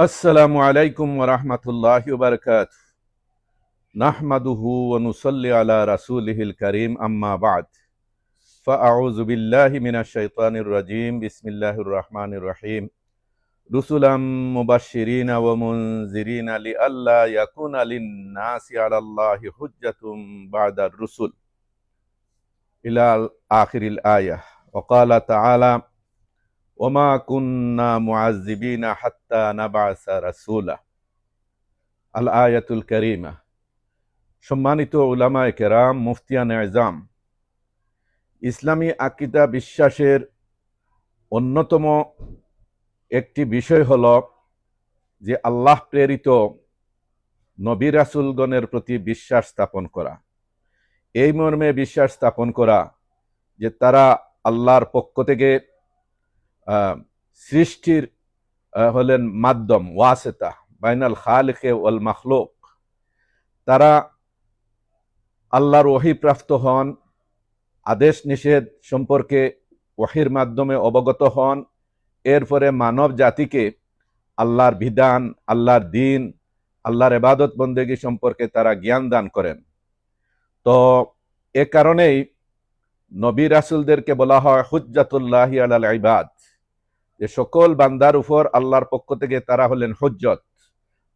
السلام عليكم ورحمة الله وبركاته نحمده ونصلي على رسوله الكريم أما بعد فأعوذ بالله من الشيطان الرجيم بسم الله الرحمن الرحيم رسلا مبشرين ومنذرين لئلا يكون للناس على الله حجة بعد الرسل إلى آخر الآية وقال تعالى ওমা কুন্না মুআজ্জিবিনা হাত্তা নাবাসা রাসূলা। আল আয়াতুল কারীমা। সম্মানিত উলামায়ে কেরাম, মুফতিয়ান এজাম, ইসলামী আকিদা বিশ্বাসের অন্যতম একটি বিষয় হল যে আল্লাহ প্রেরিত নবী রাসূলগণের প্রতি বিশ্বাস স্থাপন করা। এই মর্মে বিশ্বাস স্থাপন করা যে তারা আল্লাহর পক্ষ থেকে সৃষ্টির হলেন মাধ্যম, ওয়াসেতা, বাইনাল খালিকে ওয়াল মাখলুক। তারা আল্লাহর ওহি প্রাপ্ত হন, আদেশ নিষেধ সম্পর্কে ওহির মাধ্যমে অবগত হন। এরপরে মানব জাতিকে আল্লাহর বিধান, আল্লাহর দিন, আল্লাহর এবাদত বন্দেগী সম্পর্কে তারা জ্ঞান দান করেন। তো এ কারণেই নবী রাসুলদেরকে বলা হয় হুজ্জাতুল্লাহি আলাল ইবাদ। যে সকল বান্দার উপর আল্লাহর পক্ষ থেকে তারা হলেন হজ্জত,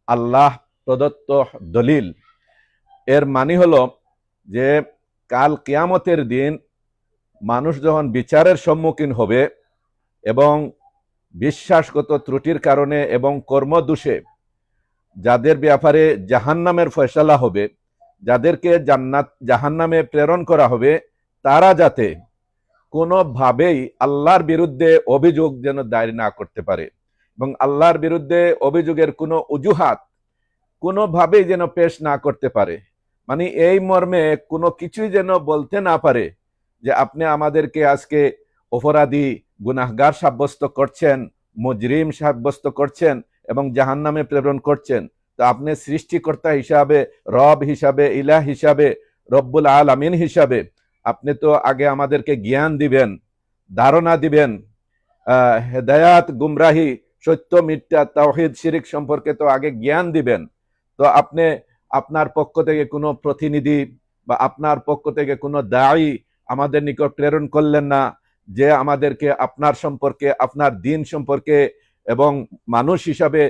আল্লাহ প্রদত্ত দলিল। এর মানে হলো যে কাল কিয়ামতের দিন মানুষ যখন বিচারের সম্মুখীন হবে এবং বিশ্বাসগত ত্রুটির কারণে এবং কর্মদোষে যাদের ব্যাপারে জাহান্নামের ফয়সালা হবে, যাদেরকে জান্নাত, জাহান্নামে প্রেরণ করা হবে, তারা যাতে কোনোভাবেই আল্লাহর বিরুদ্ধে অভিযোগ যেন দায়ের না করতে পারে এবং আল্লাহর বিরুদ্ধে অভিযোগের কোনো অজুহাত কোনোভাবেই যেন পেশ না করতে পারে। মানে এই মর্মে কোনো কিছুই যেন বলতে না পারে যে আপনি আমাদেরকে আজকে অপরাধী, গুনাহগার সাব্যস্ত করছেন, মজরিম সাব্যস্ত করছেন এবং জাহান্নামে প্রেরণ করছেন। তো আপনি সৃষ্টিকর্তা হিসাবে, রব হিসাবে, ইলাহ হিসাবে, রব্বুল আলামিন হিসাবে আপনি তো আগে আমাদেরকে জ্ঞান দিবেন, ধারণা দিবেন হেদায়াত, গুমরাহি, সত্য, মিথ্যা, তাওহিদ, শিরিক সম্পর্কে তো আগে জ্ঞান দিবেন। তো আপনি, আপনার পক্ষ থেকে কোনো প্রতিনিধি বা আপনার পক্ষ থেকে কোনো দায়ী আমাদের নিকট প্রেরণ করলেন না যে আমাদেরকে আপনার সম্পর্কে, আপনার দিন সম্পর্কে এবং মানুষ হিসাবে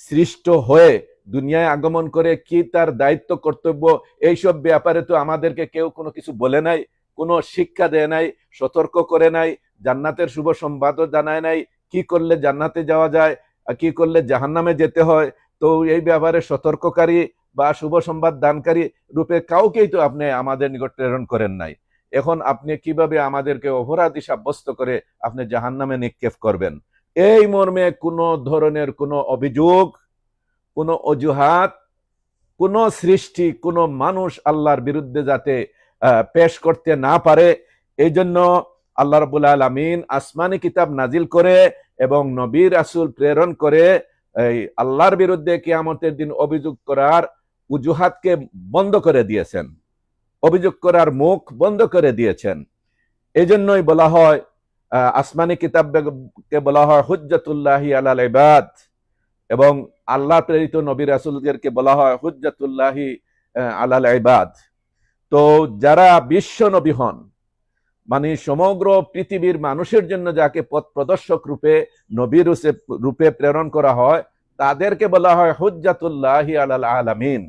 সৃষ্ট হয়ে দুনিয়ায় আগমন করে কি তার দায়িত্ব, কর্তব্য, এইসব ব্যাপারে তো আমাদেরকে কেউ কোনো কিছু বলে নাই, কোনো শিক্ষা দেয় নাই, সতর্ক করে নাই, জান্নাতের শুভ সংবাদও জানায় নাই, কি করলে জান্নাতে যাওয়া যায়, আর কি করলে জাহান্নামে যেতে হয়, তো এই ব্যাপারে সতর্ককারী বা শুভ সংবাদ দানকারী রূপে কাউকেই তো আপনি আমাদের নিকট প্রেরণ করেন নাই। এখন আপনি কীভাবে আমাদেরকে অপরাধী সাব্যস্ত করে আপনি জাহান্নামে নিক্ষেপ করবেন? এই মর্মে কোনো ধরনের কোনো অভিযোগ কোনো অজুহাত, কোনো সৃষ্টি, কোনো মানুষ আল্লাহর বিরুদ্ধে যাতে পেশ করতে না পারে এই জন্য আল্লাহ রবুল আলমিন আসমানি কিতাব নাজিল করে এবং নবীর রাসুল প্রেরণ করে, এই আল্লাহর বিরুদ্ধে কেয়ামতের দিন অভিযোগ করার উজুহাতকে বন্ধ করে দিয়েছেন। অভিযোগ করার মুখ বন্ধ করে দিয়েছেন। এই জন্যই বলা হয় আসমানি কিতাবকে বলা হয় হুজ্জাতুল্লাহি আলাল ইবাদ। এবং আল্লাহ প্রেরিত নবী রাসুলদেরকে বলা হয় হুজ্জাতুল্লাহি আহ, আলাল ইবাদ। তো যারা বিশ্ব নবী হন মানে সমগ্র পৃথিবীর মানুষের জন্য যাকে পথ প্রদর্শক রূপে নবী রূপে- প্রেরণ করা হয় তাদেরকে বলা হয় হুজ্জাতুল্লাহি আলাল আলামিন।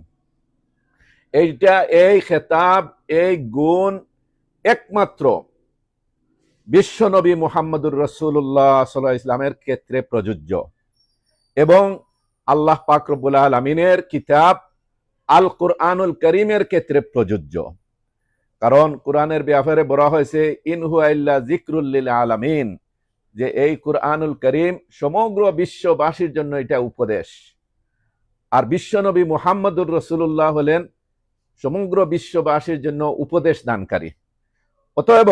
এইটা এই খেতাব এই গুণ একমাত্র বিশ্ব নবী মুহাম্মদুর রসুল্লাহ সাল্লাহ ইসলামের ক্ষেত্রে প্রযোজ্য। এবং আল্লাহ পাক রব্বুল আলমিনের কিতাব আল কুরআনুল করিমের ক্ষেত্রে প্রযোজ্য। কারণ কোরআনের ব্যাপারে বলা হয়েছে ইনহু আল্লাহ জিক্রুল্লিল আলামিন যে এই কুরআনুল করিম সমগ্র বিশ্ববাসীর জন্য এটা উপদেশ। আর বিশ্বনবী মুহাম্মদুর রসুল্লাহ হলেন সমগ্র বিশ্ববাসীর জন্য উপদেশ দানকারী। অতএব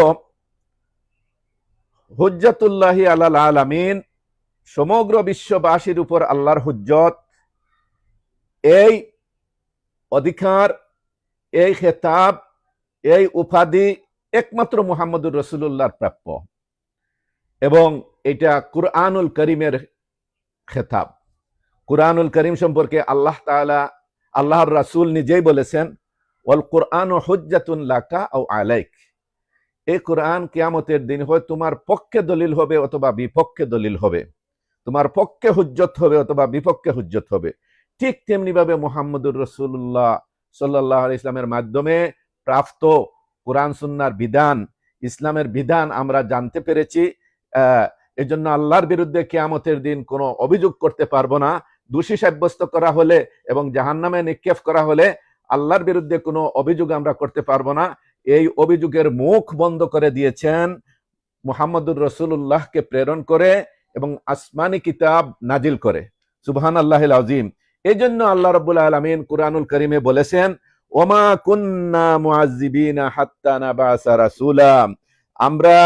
হুজ্জাতুল্লাহি আলাল আলামিন সমগ্র বিশ্ববাসীর উপর আল্লাহর হুজ্জত, এই অধিকার, এই খেতাব, এই উপাধি একমাত্র মুহাম্মদুর রসুল্লাহর প্রাপ্য। এবং এটা কুরআনুল করিমের খেতাব। কুরআনুল করিম সম্পর্কে আল্লাহ তাআলা, আল্লাহর রাসূল নিজেই বলেছেন, ওয়াল কুরআন হুজ্জাতুন লাকা আও আলাইক। এই কোরআন কিয়ামতের দিন হয় তোমার পক্ষে দলিল হবে অথবা বিপক্ষে দলিল হবে। তোমার পক্ষে হুজ্জত হবে অথবা বিপক্ষে হুজ্জত হবে। ঠিক তেমনি ভাবে মোহাম্মদুর রসুল্লাহ সাল্লাহ ইসলামের মাধ্যমে প্রাপ্ত কোরআন সুন্নার বিধান, ইসলামের বিধান আমরা জানতে পেরেছি। এজন্য আল্লাহর বিরুদ্ধে কেয়ামতের দিন কোনো অভিযোগ করতে পারব না। দোষী সাব্যস্ত করা হলে এবং জাহান্নামে নিক্ষেপ করা হলে আল্লাহর বিরুদ্ধে কোনো অভিযোগ আমরা করতে পারব না। এই অভিযোগের মুখ বন্ধ করে দিয়েছেন মোহাম্মদুর রসুল্লাহকে প্রেরণ করে এবং আসমানি কিতাব নাজিল করে। সুবহান আল্লাহ আজিম এই জন্য আল্লাহ রব্বুল আলমিন কুরআনুল করিমে বলেছেন, ওমা কুন্না আমরা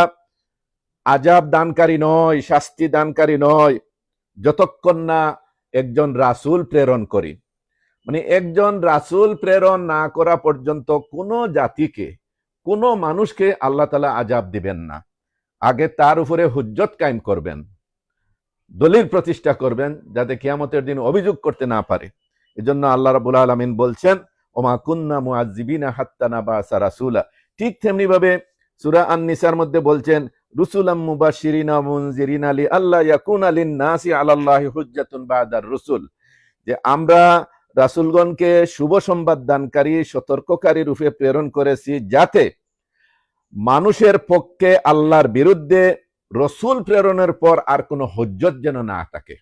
আজাব দানকারী নয় শাস্তি দানকারী নয় যতক্ষণ না একজন রাসূল প্রেরণ করি। মানে একজন রাসূল প্রেরণ না করা পর্যন্ত কোনো জাতিকে, কোনো মানুষকে আল্লাহ তালা আজাব দিবেন না। আগে তার উপরে হুজ্জত কায়েম করবেন। দলিল প্রতিষ্ঠা করবেন যাতে কিয়ামতের দিন অভিযোগ করতে না পারে। এজন্য আল্লাহ রাবুল আলমিন বলছেন, ওমা কুন্না মুআজ্জিবিনা হাত্তা নাবাসা রাসূলা। ঠিক তেমনি ভাবে সূরা আন-নিসার মধ্যে বলছেন, রুসুলাম মুবাশশিরিনা মুনজিরিনা লি আল্লাহ ইয়াকুনা লিন-নাসি আলাল্লাহি হুজ্জাতুন বাদার রুসুল। যে আমরা রাসূলগণকে শুভ সংবাদ দানকারী, সতর্ককারী রূপে প্রেরণ করেছি যাতে মানুষের পক্ষে আল্লাহর বিরুদ্ধে রসুল প্রেরণের পর আর কোনো হজ্জত যেন না থাকে।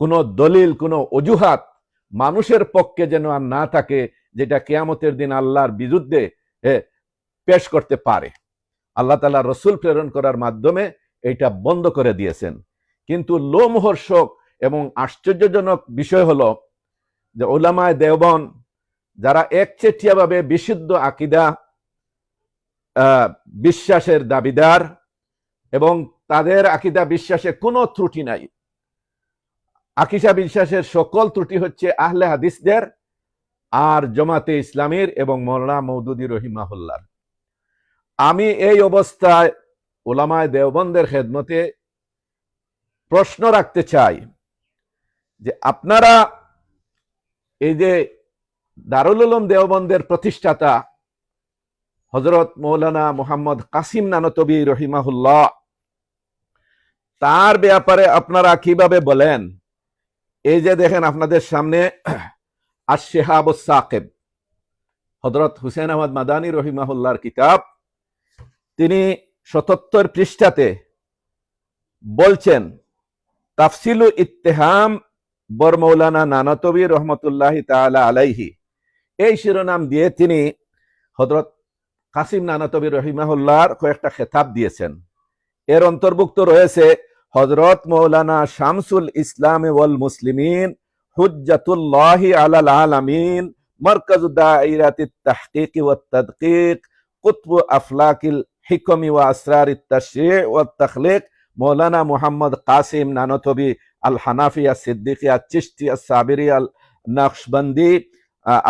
কোনো দলিল, কোনো অজুহাত মানুষের পক্ষে যেন আর না থাকে, যেটা কেয়ামতের দিন আল্লাহর বিরুদ্ধে পেশ করতে পারে। আল্লাহ তালা রসুল প্রেরণ করার মাধ্যমে এটা বন্ধ করে দিয়েছেন। কিন্তু লোমহর্ষক এবং আশ্চর্যজনক বিষয় হলো যে ওলামায় দেওবন যারা একচেটিয়াভাবে বিশুদ্ধ আকিদা বিশ্বাসের দাবিদার এবং তাদের আকিদা বিশ্বাসে কোনো ত্রুটি নাই। আকিসা বিশ্বাসের সকল ত্রুটি হচ্ছে আহলে হাদিসদের আর জমাতে ইসলামীর এবং মৌলানা মৌদুদি রহিমাহুল্লার। আমি এই অবস্থায় ওলামায় দেওবন্দের খেদমতে প্রশ্ন রাখতে চাই যে আপনারা এই যে দারুল উলুম দেওবন্দের প্রতিষ্ঠাতা হজরত মৌলানা মোহাম্মদ কাসিম নানতবী রহিমাহুল্লাহ তার ব্যাপারে আপনারা কীভাবে বলেন? এই যে দেখেন আপনাদের সামনে আশেহাব সাকেব হজরত হুসেন আহমদ মাদানী রহিমাহুল্লার কিতাব। তিনি সতত্তর পৃষ্ঠাতে বলছেন, তাফসিলু ইত্তেহাম বরমৌলানা নানতবী রহমতুল্লাহ তালা আলাইহি। এই শিরোনাম দিয়ে তিনি হজরত কাসিম নানাতবী রহিমাহুল্লাহর কয়েকটা খেতাব দিয়েছেন। এর অন্তর্ভুক্ত রয়েছে হজরত মৌলানা শামসুল ইসলাম ওয়াল মুসলিমিন হুজ্জাতুল্লাহি আলাল আলামিন মারকাজু দাইরাতিত তাহকিক ওয়াত তাদকিক, কুতব আফলাকিল হিকমি ওয়া আসরার তাশরিহ ওয়াত তাখলিক, মৌলানা মুহাম্মদ কাসিম নানতবী আল হানাফিয়া সিদ্দিকিয়া, চিশতিয়া সাবিরিয়া নকশবন্দি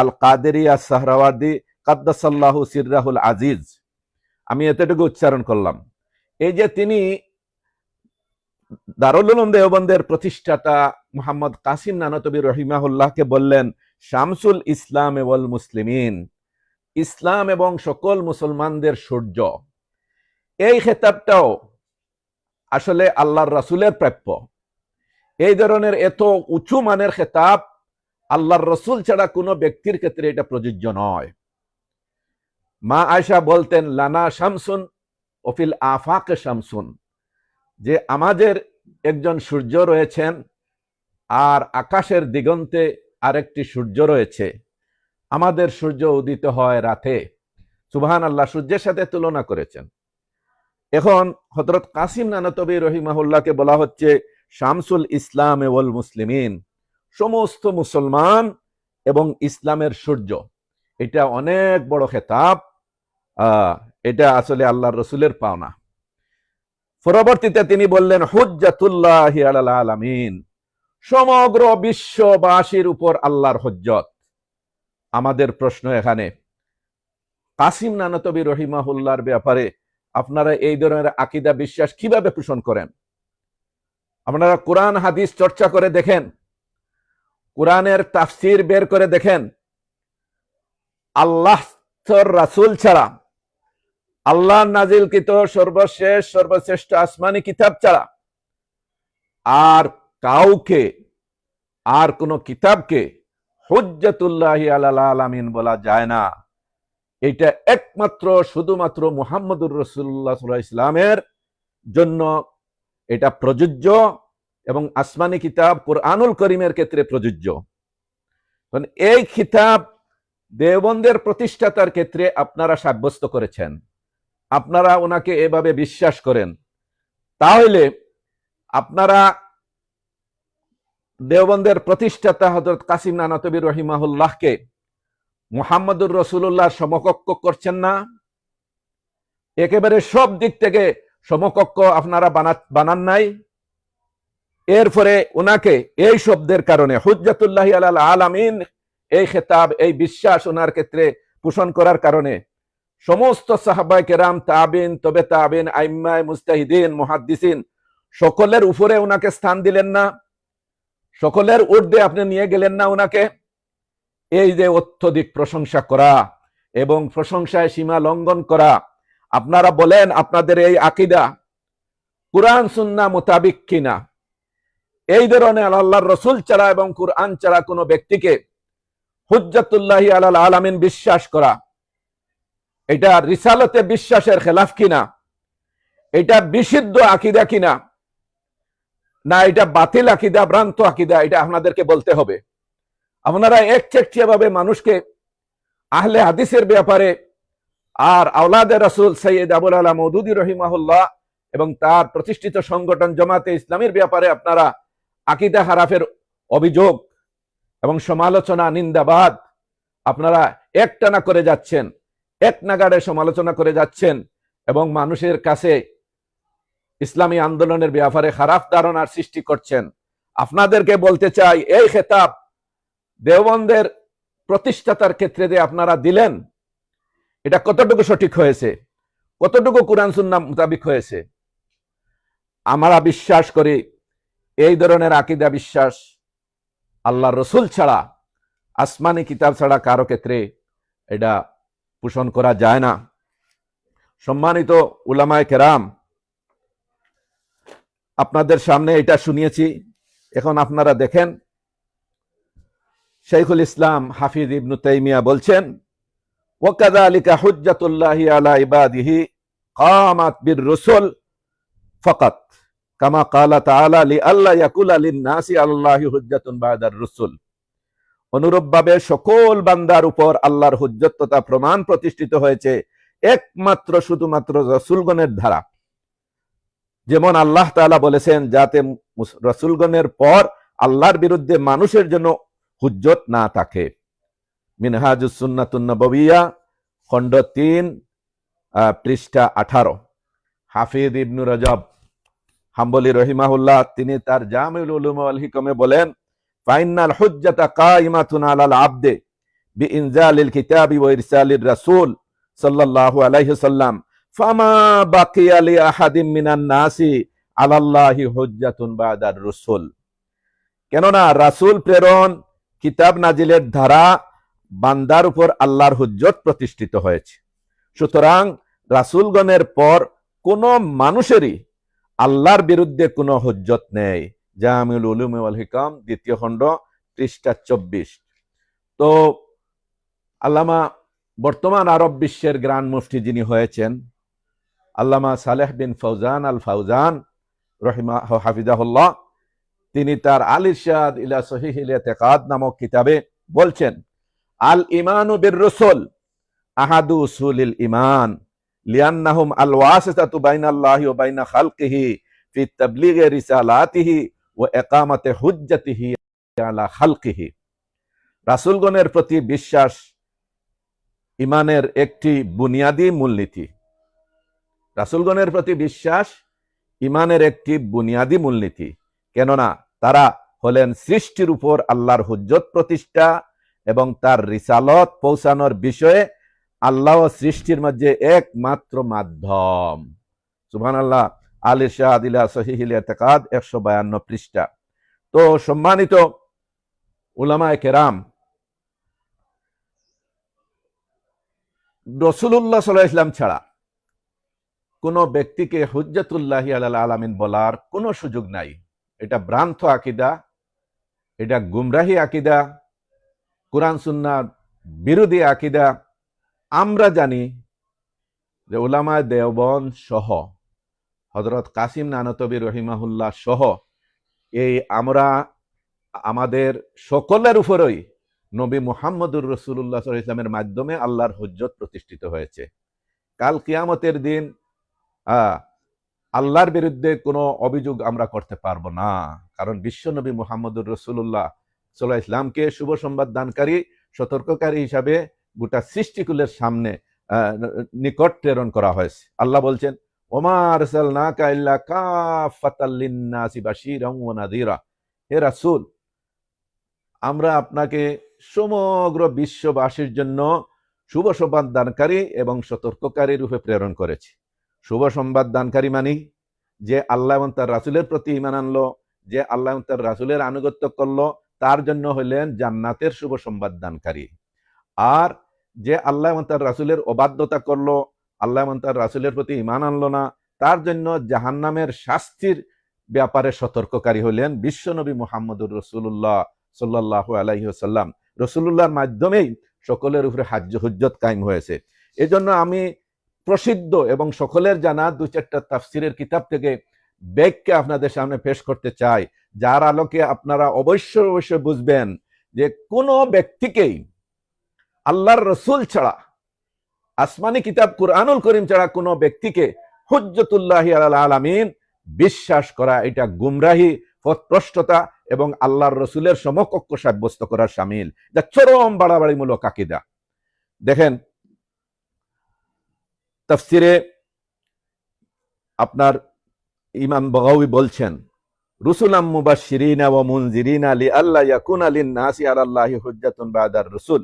আল কাদেরিয়া সাহরাওয়ার্দি, কাদ্দাসাল্লাহু সিররাহুল আজিজ। আমি এতটুকু উচ্চারণ করলাম। এই যে তিনি দারুল উলুম দেওবন্দের প্রতিষ্ঠাতা মোহাম্মদ কাসিম নানতবী রহিমাহুল্লাহকে বললেন, শামসুল ইসলাম ওয়াল মুসলিমিন, ইসলাম এবং সকল মুসলমানদের সূর্য। এই খেতাবটাও আসলে আল্লাহর রাসুলের প্রাপ্য। এই ধরনের এত উঁচু মানের খেতাব আল্লাহর রসুল ছাড়া কোনো ব্যক্তির ক্ষেত্রে এটা প্রযোজ্য নয়। মা আয়সা বলতেন, লানা শামসুন ওফিল আফাক শামসুন। যে আমাদের একজন সূর্য রয়েছেন আর আকাশের দিগন্তে আরেকটি সূর্য রয়েছে। আমাদের সূর্য উদিত হয় রাতে। সুবাহান আল্লাহ সূর্যের সাথে তুলনা করেছেন। এখন হজরত কাসিম নানতবী রহিমাহুল্লাহকে বলা হচ্ছে, শামসুল ইসলাম ওয়াল মুসলিমিন, সমস্ত মুসলমান এবং ইসলামের সূর্য। এটা অনেক বড় খেতাব। এটা আসলে আল্লাহর রসুলের পাওনা। পরবর্তীতে তিনি বললেন, হুজ্জাতুল্লাহ আলামিন, সমগ্র বিশ্ববাসীর উপর আল্লাহর হজ্জত। আমাদের প্রশ্ন এখানে, কাসিম নানতবী রহিমাহুল্লার ব্যাপারে আপনারা এই ধরনের আকিদা বিশ্বাস কীভাবে পোষণ করেন? আপনারা কোরআন, হাদিস চর্চা করে দেখেন, কোরআনের তাফসির বের করে দেখেন, আল্লাহ রাসুল ছাড়া আল্লাহ নাজিলকৃত সর্বশেষ, সর্বশ্রেষ্ঠ আসমানি কিতাব ছাড়া আর কাউকে, আর কোন কিতাবকে হুজ্জাতুল্লাহ আলামিন বলা যায় না। এটা একমাত্র, শুধুমাত্র মুহাম্মদুর রসুল্লাহ ইসলামের জন্য এটা প্রযোজ্য এবং আসমানি কিতাব কোরআনুল করিমের ক্ষেত্রে প্রযোজ্য। এই কিতাব দেওবন্দের প্রতিষ্ঠাতার ক্ষেত্রে আপনারা সাব্যস্ত করেছেন। আপনারা ওনাকে এভাবে বিশ্বাস করেন। তাহলে আপনারা দেওবন্দের প্রতিষ্ঠাতা হজরত কাসিম নানতবী রহিমাহুল্লাহকে মুহাম্মদুর রসুল্লাহ সমকক্ষ করছেন না? একেবারে সব দিক থেকে সমকক্ষ আপনারা বানান নাই। এরপরে ওনাকে এই শব্দের কারণে হুজ্জাতুল্লাহ আল আলামিন এই খেতাব, এই বিশ্বাস ওনার ক্ষেত্রে পোষণ করার কারণে সমস্ত সাহাবাই কেরাম, তাবিন, তবে তাবিন, আইম্মায় মুস্তাহিদিন মুহাদ্দিসিন, সকলের উপরে ওনাকে স্থান দিলেন না। সকলের ঊর্ধ্বে আপনি নিয়ে গেলেন না ওনাকে এই যে অত্যধিক প্রশংসা করা এবং প্রশংসায় সীমা লঙ্ঘন করা, আপনারা বলেন আপনাদের এই আকিদা কোরআন সুন্না মোতাবিক কিনা? এই ধরনের আল্লাহর রসুল ছাড়া এবং কোরআন ছাড়া কোনো ব্যক্তিকে হুজ্জাতুল্লাহ আলাল আলামিন বিশ্বাস করা এটা রিসালতে বিশ্বাসের খেলাফ কিনা? এটা বিশুদ্ধ আকিদা কিনা? না, এটা বাতিল আকিদা, ভ্রান্ত আকিদা, এটা আপনাদেরকে বলতে হবে। আপনারা একচেটিয়া ভাবে মানুষকে আহলে হাদিসের ব্যাপারে আর আওলাদে রসুল সৈয়দ আবুল আলা মৌদুদি রহিমাহুল্লাহ এবং তার প্রতিষ্ঠিত সংগঠন জমাতে ইসলামের ব্যাপারে আপনারা আকিদা হারাফের অভিযোগ এবং সমালোচনা, নিন্দাবাদ আপনারা একটানা করে যাচ্ছেন। এক নাগাড়ে সমালোচনা করে যাচ্ছেন এবং মানুষের কাছে ইসলামী আন্দোলনের ব্যাপারে খারাপ ধারণার সৃষ্টি করছেন। আপনাদেরকে বলতে চাই, এই খেতাব দেওবন্দের প্রতিষ্ঠাতার ক্ষেত্রে যে আপনারা দিলেন, এটা কতটুকু সঠিক হয়েছে? কতটুকু কোরআন সুন্না মোতাবিক হয়েছে? আমরা বিশ্বাস করি, এই ধরনের আকিদা বিশ্বাস আল্লাহ রসুল ছাড়া, আসমানি কিতাব ছাড়া কারও ক্ষেত্রে এটা পোষণ করা যায় না। সম্মানিত উলামায় কেরাম, আপনাদের সামনে এটা শুনিয়েছি। এখন আপনারা দেখেন শেখুল ইসলাম হাফিজ ইবনু তাইমিয়া বলছেন ওকাদালিকা হুজ্জাতুল্লাহি আলা ইবাদিহি কামাত বির রসুল ফকাত, কামা কালা তাআলা লি আল্লাহ ইয়াকুলা লিন নাসি আল্লাহি হুজ্জাতুন বাদার রসুল। অনুরূপভাবে সকল বান্দার উপর আল্লাহর হুজ্জততা প্রমাণ প্রতিষ্ঠিত হয়েছে, একমাত্র শুধুমাত্র রসুলগণের ধারা যেমন আল্লাহ তাআলা বলেছেন, যাতে রসুলগণের পর আল্লাহর বিরুদ্ধে মানুষের জন্য হুজ্জত না থাকে। মিনহাজুসুন্নাতুন্নবিয়া খণ্ড তিন পৃষ্ঠা আঠারো। হাফিদ ইবনু রজব হাম্বলি রহিমাহুল্লাহ, তিনি তার জামিউল উলুম আল হিকমে বলেন ফাইনাল হুজ্জাতা কাইমাতুন আলাল আবদে বিইনজালিল কিতাবি ওয়া ইরসালির রাসূল সাল্লাল্লাহু আলাইহি সাল্লাম। ফামা বাকিয়া লি আহাদিম মিনান নাসি আলাল্লাহি হুজ্জাতুন বাদার রসুল। কেননা রাসূল প্রেরণ কিতাব নাজিলের ধারা বান্দার উপর আল্লাহর হুজ্জত প্রতিষ্ঠিত হয়েছে। সুতরাং রাসুলগণের পর কোন মানুষেরই আল্লাহর বিরুদ্ধে কোনো হুজ্জত নেই। জামিউল উলুম ওয়াল হিকাম, দ্বিতীয় খণ্ড, পৃষ্ঠা চব্বিশ। তো আল্লামা, বর্তমান আরব বিশ্বের গ্রান্ড মুফতি যিনি হয়েছেন, আল্লামা সালেহ বিন ফৌজান আল ফাউজান রহিমা হাফিজাহুল্লাহ, তিনি তার আল ইরশাদ ইলা সহিহিল ইতেকাদ নামক কিতাবে বলছেন, আল ইমানু বির রসুল আহাদু উসুলিল ইমান লিয়ান্নাহুম আল ওয়াসিতাতু বাইনাল্লাহি ওয়া বাইনা খালকিহি ফি তাবলীগি রিসালাতিহি ওয়া ইকামাতি হুজ্জাতিহি আলা খালকিহি। রাসূলগণের প্রতি বিশ্বাস ইমানের একটি বুনিয়াদী মূলনীতি। রাসূলগণের প্রতি বিশ্বাস ইমানের একটি বুনিয়াদী মূলনীতি। কেননা তারা হলেন সৃষ্টির উপর আল্লাহর হুজ্জত প্রতিষ্ঠা এবং তার রিসালত পৌঁছানোর বিষয়ে আল্লাহ সৃষ্টির মধ্যে একমাত্র মাধ্যম। সুবহান আল্লাহ আল ইলা সহিহিল এতেকাদ একশো বায়ান্ন পৃষ্ঠা। তো সম্মানিত উলামায় কেরাম রসুল্লাহ সাল্লাহ ইসলাম ছাড়া কোন ব্যক্তিকে হুজ্জাতুল্লাহি আলাল আলামিন বলার কোনো সুযোগ নাই। এটা ভ্রান্ত আকিদা, এটা গুমরাহী আকিদা, কোরআন সুন্নার বিরোধী আকিদা। আমরা জানি যে ওলামায় দেওবন সহ হজরত কাসিম নানতবী রহিমাহুল্লাহ সহ এই আমরা, আমাদের সকলের উপরই নবী মুহাম্মদুর রসুল্লাহ ইসলামের মাধ্যমে আল্লাহর হজ্জত প্রতিষ্ঠিত হয়েছে। কাল কিয়ামতের দিন আল্লাহর বিরুদ্ধে কোনো অভিযোগ আমরা করতে পারব না। কারণ বিশ্বনবী মুহাম্মদুর রসুল্লাহ সাল্লাহ ইসলামকে শুভ সংবাদ দানকারী, সতর্ককারী হিসাবে গোটা সৃষ্টিকুলের সামনে নিকট প্রেরণ করা হয়েছে। আল্লাহ বলছেন হে রাসূল, আমরা আপনাকে সমগ্র বিশ্ববাসীর জন্য শুভ সংবাদ দানকারী এবং সতর্ককারী রূপে প্রেরণ করেছি। শুভ সংবাদ দানকারী মানি, যে আল্লাহ এবং তার রাসুলের প্রতি ইমান আনলো, যে আল্লাহ এবং তার রাসুলের আনুগত্য করল, তার জন্য হইলেন জান্নাতের শুভ সংবাদ দানকারী। আর যে আল্লাহ এবং তার রাসুলের অবাধ্যতা করল আল্লাহ এবং তার রাসুলের প্রতি ইমান আনলো না। তার জন্য জাহান্নামের শাস্তির ব্যাপারে সতর্ককারী হলেন বিশ্বনবী মুহাম্মদুর রসুল্লাহ সাল্লাহ আলাইসাল্লাম রসুল্লাহর মাধ্যমেই সকলের উপরে হাজ্য হুজ্জত কায়েম হয়েছে। এজন্য আমি প্রসিদ্ধ এবং সকলের জানা দু চারটা তাফসিরের কিতাব থেকে ব্যাগকে আপনাদের সামনে পেশ করতে চাই। যার আলোকে আপনারা অবশ্যই অবশ্যই বুঝবেন যে কোনো ব্যক্তিকেই আল্লাহর রসুল ছাড়া আসমানি কিতাব কুরআনুল করিম ছাড়া কোনো ব্যক্তিকে হুজ্জতুল্লাহি আল আলামিন বিশ্বাস করা, এটা গুমরাহি, পথভ্রষ্টতা এবং আল্লাহর রসুলের সমকক্ষ সাব্যস্ত করার সামিল। যা চরম বাড়াবাড়িমূলক আকিদা। দেখেন, তফসিরে আপনার ইমাম বগাউই বলছেন, রুসুলাম মুবাশশিরিনা ওয়া মুনজিরিনা লি আল্লাহ ইয়াকুনা লিন-নাসি আলাল্লাহি হুজ্জাতুন বাদার রসুল।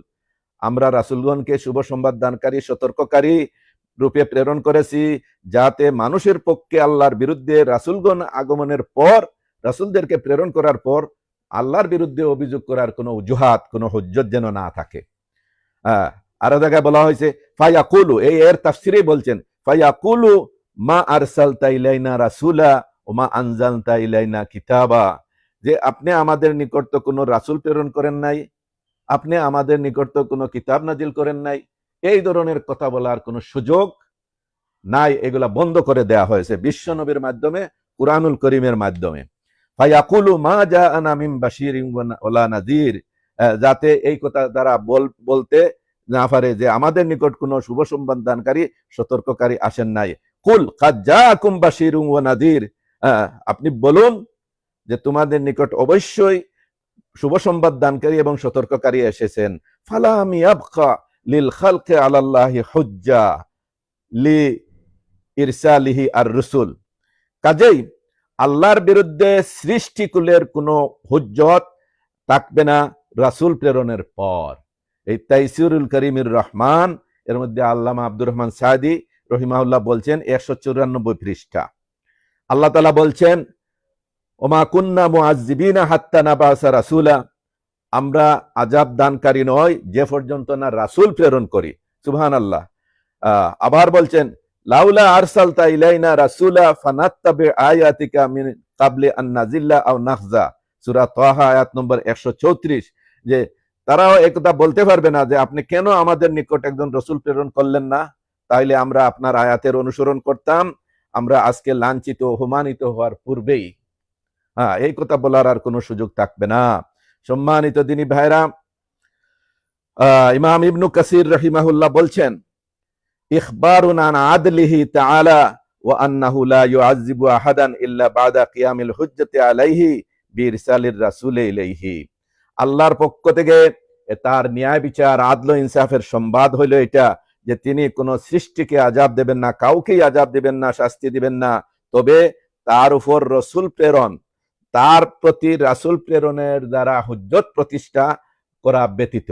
আমরা রাসূলগণকে শুভ সংবাদ দানকারী, সতর্ককারী রূপে প্রেরণ করেছি যাতে মানুষের পক্ষে আল্লাহর বিরুদ্ধে রাসূলগণ আগমনের পর, রাসূলদেরকে প্রেরণ করার পর আল্লাহর বিরুদ্ধে অভিযোগ করার কোনো অজুহাত, কোনো হুজ্জত যেন না থাকে। আরও জায়গায় বলা হয়েছে, ফায়াকুলু, এই এর তাফসিরেই বলছেন, ফায়াকুলু মা আরসালতা ইলাইনা রাসূলা ও মা আনজালতা ইলাইনা কিতাবা, যে আপনি আমাদের নিকট তো কোনো রাসূল প্রেরণ করেন নাই আপনি আমাদের নিকট তো কোনো কিতাব নাজিল করেন নাই। এই ধরনের কথা বলার কোনো সুযোগ নাই এগুলা বন্ধ করে দেয়া হয়েছে বিশ্ব নবীর মাধ্যমে কুরআনুল করিমের মাধ্যমে। ফায়াকুলু মা মিন বাশিরিন ওয়ালা নাযির। যাতে এই কথা দ্বারা বল বলতে না পারে যে আমাদের নিকট কোনো শুভ সংবাদ দানকারী সতর্ককারী আসেন নাই। কুল ওয়া নাযির। আহ, আপনি বলুন যে তোমাদের নিকট অবশ্যই শুভ সংবাদ দানকারী এবং সতর্ককারী এসেছেন। ফালাম ইয়াবকা লিল খালকে আলাল্লাহি হুজ্জা লি ইরসালিহি আর রসুল কাজেই আল্লাহর বিরুদ্ধে সৃষ্টিকুলের কোনো হুজ্জত থাকবে না রাসূল প্রেরণের পর। এই তাইসিরুল করিমির রহমান, এর মধ্যে আল্লামা আব্দুর রহমান সাদি রহিমাউল্লাহ বলছেন একশো চুরানব্বই পৃষ্ঠা। আল্লাহ তালা বলছেন ওমা কুন্না মুআজ্জিবিনা হাত্তা নাবাসা রাসূলা। আমরা আজাব দানকারী নয় যে পর্যন্ত না রাসূল প্রেরণ করি। সুবহানাল্লাহ। আবার বলছেন, লাউলা আরসালতা ইলাইনা রাসূলা ফানাত্তাবি আয়াতিকা মিন কাবলি আন নাজিল্লা আও নাখজা। সূরা তাহা আয়াত নম্বর 134 যে তারাও একথা বলতে পারবে না যে আপনি কেন আমাদের নিকট একজন রসুল প্রেরণ করলেন না? তাইলে আমরা আপনার আয়াতের অনুসরণ করতাম। আমরা আজকে লাঞ্ছিত অপমানিত হওয়ার পূর্বেই হ্যাঁ এই কথা বলার আর কোনো সুযোগ থাকবে না। সম্মানিত দিনী ভাইরা ইমাম ইবনু কাসির রহিমাহুল্লাহ বলছেন, ইখবারুন আন আদলিহি তাআলা ওয়া আন্নাহু লা ইউআযযিবু আহাদান ইল্লা বাদা কিয়ামিল হুজ্জতি আলাইহি বিরসালির রাসূল ইলাইহি। আল্লাহর পক্ষ থেকে তার ন্যায় বিচার, আদল ইনসাফের সংবাদ হইল এটা যে তিনি কোন সৃষ্টিকে আজাব দেবেন না, কাউকেই আজাব দিবেন না, শাস্তি দিবেন না। তবে তার উপর রসুল প্রেরণ তার প্রতি রাসূল প্রেরণের দ্বারা হুজ্জত প্রতিষ্ঠা করা ব্যতীত।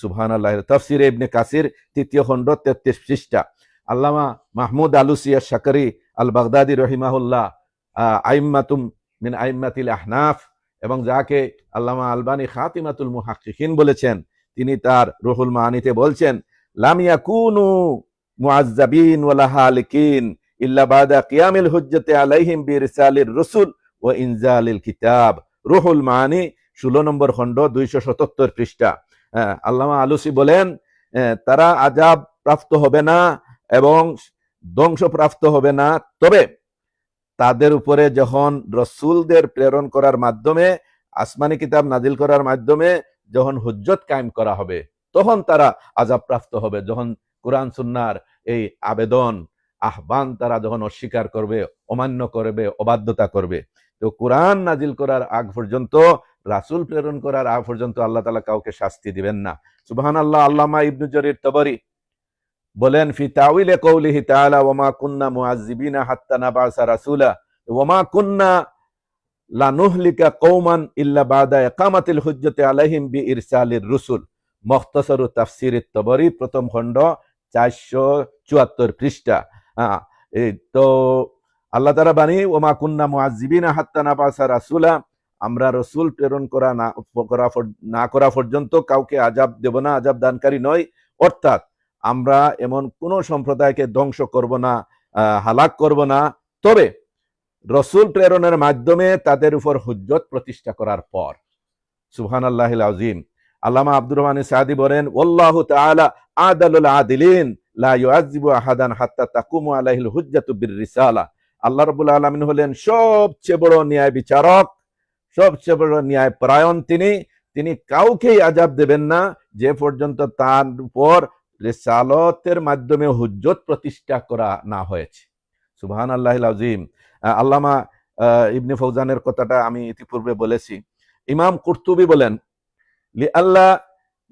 সুবহান আল্লাহ তফসির ইবনে কাসির তৃতীয় খণ্ড, তেত্রিশ পৃষ্ঠা। আল্লামা মাহমুদ আলুসিয়া শাকরি আল বাগদাদি রহিমাহুল্লাহ আইম্মাতুম মিন আইম্মাতিল আহনাফ এবং যাকে আল্লামা আলবানী খাতিমাতুল মুহাক্কিকিন বলেছেন, তিনি তার রুহুল মানিতে বলছেন লামিয়া কুনু মুআজ্জাবিন ওয়ালা হালিকিন ইল্লা বাদা কিয়ামিল হুজ্জতে আলাইহিম বিরসালির রসুল ও ইনজালিল কিতাব। রুহুল মানি ষোলো নম্বর খণ্ড দুইশো সতত্তর পৃষ্ঠা। আহ, আল্লামা আলুসি বলেন তারা আজাব প্রাপ্ত হবে না এবং ধ্বংসপ্রাপ্ত হবে না। তবে তাদের উপরে যখন রসুলদের প্রেরণ করার মাধ্যমে আসমানি কিতাব নাজিল করার মাধ্যমে যখন হুজ্জত কায়েম করা হবে তখন তারা আজাব প্রাপ্ত হবে। যখন কোরআন সুন্নার এই আবেদন আহ্বান তারা যখন অস্বীকার করবে অমান্য করবে অবাধ্যতা করবে তো কোরআন নাজিল করার আগ পর্যন্ত, রাসূল প্রেরণ করার আগ পর্যন্ত আল্লাহ তালা কাউকে শাস্তি দিবেন না। সুবহান আল্লাহ আল্লামা ইবনু জরির তবরি বলেন, ফি তাউইলে কৌলিহি তাআলা ওমা কুন্না মুআজ্জিবিনা হাত্তা নাবাসা রাসূলা ওমা কুন্না লানুহলিকা কৌমান ইল্লা বাদা একামাতিল হুজ্জতে আলাইহিম বি ইরসালির রুসুল। মখতসরু তাফসির তবরি, প্রথম খণ্ড চারশো চুয়াত্তর পৃষ্ঠা। তো আল্লাহ তারা বাণী, ওমা কুন্না মুআজ্জিবিনা হাত্তা নাবাসা রাসূলা। আমরা রসুল প্রেরণ করা না করা না করা পর্যন্ত কাউকে আজাব দেব না আজাব দানকারী নয় অর্থাৎ আমরা এমন কোন সম্প্রদায়কে ধ্বংস করব না হালাক করব না। তবে রসুল প্রেরণের মাধ্যমে তাদের উপর হুজ্জত প্রতিষ্ঠা করার পর সুহান আল্লাহ আজিম আল্লামা আব্দুর রহমান সাদি বলেন ওল্লাহ তাআলা আদালুল আদিলিন লা ইউআযিবু আহাদান হাত্তা তাকুমু আলাইহিল হুজ্জাতু বির রিসালা। আল্লাহ রাব্বুল আলামিন হলেন সবচেয়ে বড় ন্যায় বিচারক, সবচেয়ে বড় ন্যায় পরায়ণ তিনি। তিনি কাউকেই আজাব দেবেন না, যে পর্যন্ত তার উপর রেসালতের মাধ্যমে হুজ্জত প্রতিষ্ঠা করা না হয়েছে। সুবহান আল্লাহ আজিম আল্লামা ইবনে ফৌজানের কথাটা আমি ইতিপূর্বে বলেছি। ইমাম কুর্তুবি বলেন লি আল্লাহ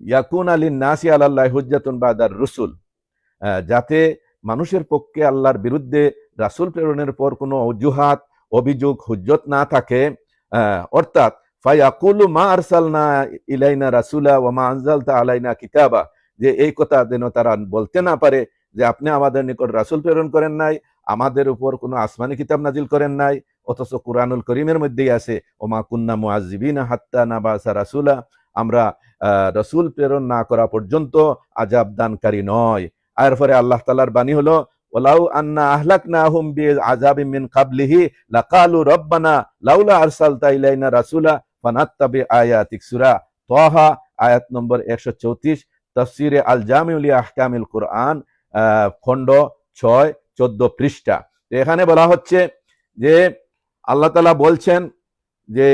ইয়াকুন আলী নাসি আল্লাহ হুজ্জাতুন বাদার রসুল। যাতে মানুষের পক্ষে আল্লাহর বিরুদ্ধে রাসূল প্রেরণের পর কোনো অজুহাত, অভিযোগ, হুজ্জত না থাকে অর্থাৎ, ফায়াকুলু মা আরসালনা ইলাইনা রাসূলা ওয়া মা আনজালতা আলাইনা কিতাবা, যে এই কথা যেন তারা বলতে না পারে যে আপনি আমাদের নিকট রাসূল প্রেরণ করেন নাই, আমাদের উপর কোনো আসমানি কিতাব নাজিল করেন নাই, অথচ কুরআনুল করিমের মধ্যেই আছে, ওমা কুন্না মুআজ্জিবিনা হাত্তা নাবাসা রাসূলা, আমরা রসুল প্রেরণ না করা পর্যন্ত আজাব দানকারী নয়। আর পরে আল্লাহ তালার বাণী হলো ওলাউ আন্না আহলাকনাহুম বিআযাবিম মিন কাবলিহি লাকালু রব্বানা লাউলা আরসালতা ইলাইনা রাসূলা ফানাত্তাবি আয়াতিক সূরা তাহা, আয়াত নম্বর 134 তাফসিরে আল জামিউল আহকামিল খণ্ড 6 14 পৃষ্ঠা। এখানে বলা হচ্ছে যে আল্লাহ তাআলা বলছেন যে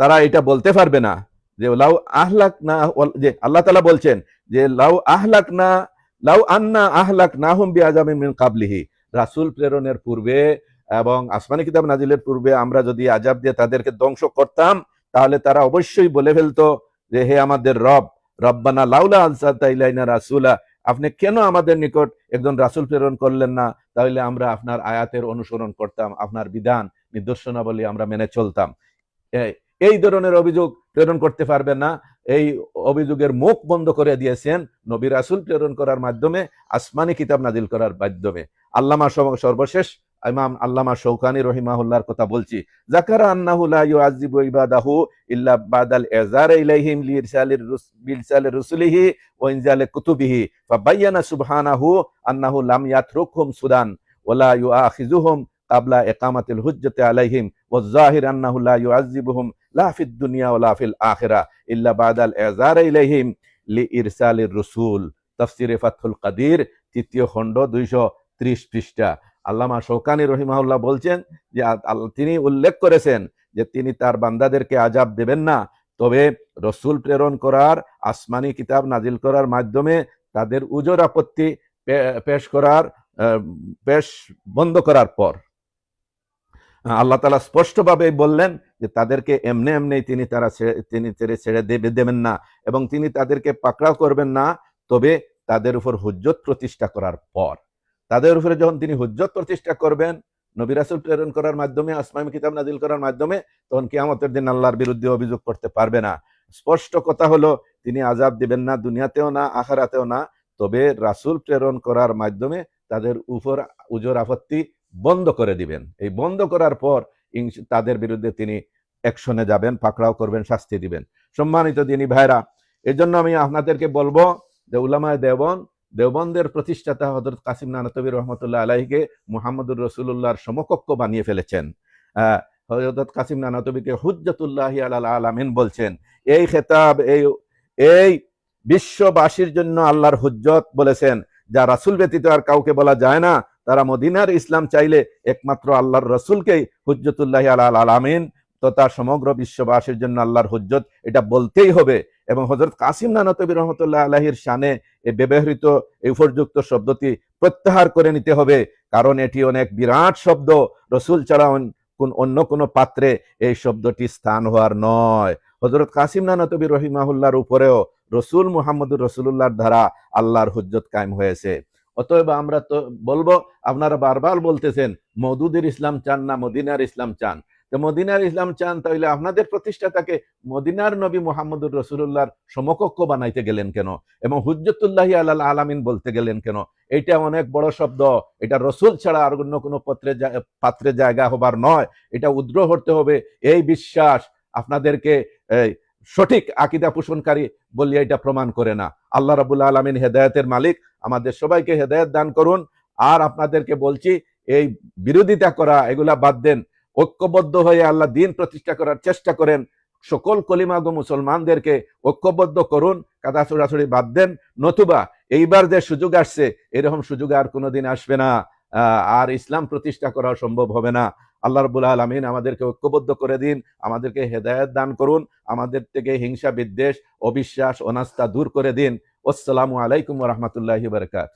তারা এটা বলতে পারবে না। যে লাউ আহলাক না যে আল্লাহ তাআলা বলছেন যে লাউ আহলাক না লাউ আন্না আহলাক নাহুম বিআযাবিন মিন কাবলিহি। রাসূল প্রেরণের পূর্বে এবং আসমানি কিতাব নাজিলের পূর্বে আমরা যদি আজাব দিয়ে তাদেরকে ধ্বংস করতাম, তাহলে তারা অবশ্যই বলে ফেলতো যে, হে আমাদের রব, রব্বানা লাউলা আনসালতা ইলাইনা রাসূলা, আপনি কেন আমাদের নিকট একজন রাসূল প্রেরণ করলেন না? তাহলে আমরা আপনার আয়াতের অনুসরণ করতাম, আপনার বিধান নিদর্শনাবলী আমরা মেনে চলতাম। এই ধরনের অভিযোগ প্রেরণ করতে পারবেন না। এই অভিযোগের মুখ বন্ধ করে দিয়েছেন নবী রাসূল প্রেরণ করার মাধ্যমে, আসমানি কিতাব নাজিল করার মাধ্যমে। আল্লামা সর্বশেষ ইমাম আল্লামা শৌকানি রহিমাহুল্লাহর কথা বলছি। জাকারা আন্নাহু লা ইউআযিবু ইবাদাহু ইল্লা বাদাল ইলাইহিম লিরসালির রুসুলিহি ওয়া ইনজালি কুতুবিহি। ফাবায়্যানা সুবহানাহু আন্নাহু লাম ইয়াতরুকহুম সুদান ইউআখিযুহুম কাবলা ইকামাতিল হুজ্জতি আলাইহিম। ওয়াজ-জাহির আন্নাহু লা ইউআযিবুহুম লা ফিদ দুনিয়া ওয়ালা ফিল আখিরা ইল্লা বাদাল ইজার ইলাইহিম লিইরসালির রুসুল তাফসিরে ফাতহুল কাদির তৃতীয় খণ্ড দুইশো ত্রিশ পৃষ্ঠা। আল্লামা শৌকানি রহিমাহুল্লাহ বলছেন যে তিনি উল্লেখ করেছেন যে, তিনি তার বান্দাদেরকে আজাব দেবেন না। তবে রসুল প্রেরণ করার, আসমানি কিতাব নাজিল করার মাধ্যমে তাদের উজর আপত্তি পেশ করার পেশ বন্ধ করার পর। আল্লাহ তালা স্পষ্টভাবে বললেন যে তাদেরকে এমনি এমনি তিনি তারা তিনি ছেড়ে ছেড়ে দেবে, দেবেন না এবং তিনি তাদেরকে পাকড়াও করবেন না। তবে তাদের উপর হুজ্জত প্রতিষ্ঠা করার পর, তাদের উপরে যখন তিনি হুজ্জত প্রতিষ্ঠা করবেন, নবী রাসূল প্রেরণ করার মাধ্যমে আসমানি কিতাব নাজিল করার মাধ্যমে, তখন কিয়ামতের দিন আল্লাহর বিরুদ্ধে অভিযোগ করতে পারবে না। স্পষ্ট কথা হলো, তিনি আজাব দিবেন না, দুনিয়াতেও না, আখারাতেও না। তবে রাসূল প্রেরণ করার মাধ্যমে তাদের উপর উজোর আপত্তি বন্ধ করে দিবেন। এই বন্ধ করার পর তাদের বিরুদ্ধে তিনি অ্যাকশনে যাবেন, পাকড়াও করবেন, শাস্তি দিবেন। সম্মানিত দিনী ভাইরা এই জন্য আমি আপনাদেরকে বলব যে উলামায় দেবন দেওবন্দের প্রতিষ্ঠাতা হজরত কাসিম নানতবী রহমতুল্লাহ আলাহিকে মুহাম্মদুর রসুল্লাহর সমকক্ষ বানিয়ে ফেলেছেন। হজরত কাসিম নানতবীকে হুজ্জতুল্লাহি আলাল আলামিন বলছেন, এই খেতাব, এই এই বিশ্ববাসীর জন্য আল্লাহর হুজ্জত বলেছেন, যা রাসূল ব্যতীত আর কাউকে বলা যায় না। তারা মদিনার ইসলাম চাইলে একমাত্র আল্লাহর রসুলকেই হুজ্জতুল্লাহি আলাল আলামিন। তথা সমগ্র বিশ্ববাসীর জন্য আল্লাহর হুজ্জত, এটা বলতেই হবে। এবং হজরত কাসিম নানতবী রহমতুল্লাহ আলাহির শানে এই ব্যবহৃত এই উপযুক্ত শব্দটি প্রত্যাহার করে নিতে হবে। কারণ এটি অনেক বিরাট শব্দ। রসুল ছাড়া কোন অন্য কোনো পাত্রে এই শব্দটি স্থান হওয়ার নয়। হজরত কাসিম নানতবী রহিমাহুল্লাহর উপরেও রসুল মুহাম্মদুর রসুল্লাহর দ্বারা আল্লাহর হুজ্জত কায়েম হয়েছে। অতএব আমরা তো বলব, আপনারা বারবার বলতেছেন, মৌদুদের ইসলাম চান না, মদিনার ইসলাম চান। তো মদিনার ইসলাম চান তাহলে আপনাদের প্রতিষ্ঠাতাকে মদিনার নবী মোহাম্মদুর রসুল্লাহর সমকক্ষ বানাইতে গেলেন কেন? এবং হুজ্জতুল্লাহি আল্লাহ আলামিন বলতে গেলেন কেন? এটা অনেক বড় শব্দ। এটা রসুল ছাড়া আর অন্য কোনো পত্রে পাত্রে জায়গা হবার নয়। এটা উদ্র হতে হবে। এই বিশ্বাস আপনাদেরকে সঠিক আকিদা পোষণকারী বলিয়ে এটা প্রমাণ করে না। আল্লাহ রাবুল্লাহ আলমিন হেদায়তের মালিক। আমাদের সবাইকে হেদায়ত দান করুন। আর আপনাদেরকে বলছি, এই বিরোধিতা করা, এগুলা বাদ দেন। ঐক্যবদ্ধ হয়ে আল্লাহ দিন প্রতিষ্ঠা করার চেষ্টা করেন। সকল কলিমাগো মুসলমানদেরকে ঐক্যবদ্ধ করুন, কাদা ছোড়াছড়ি বাদ দেন। নতুবা এইবার যে সুযোগ আসছে, এরকম সুযোগ আর কোনোদিন আসবে না। আর ইসলাম প্রতিষ্ঠা করা সম্ভব হবে না। আল্লাহ রবুল আলমিন আমাদেরকে ঐক্যবদ্ধ করে দিন, আমাদেরকে হেদায়ত দান করুন, আমাদের থেকে হিংসা বিদ্বেষ, অবিশ্বাস, অনাস্থা দূর করে দিন। আসসালামু আলাইকুম রহমতুল্লাহি বারকাত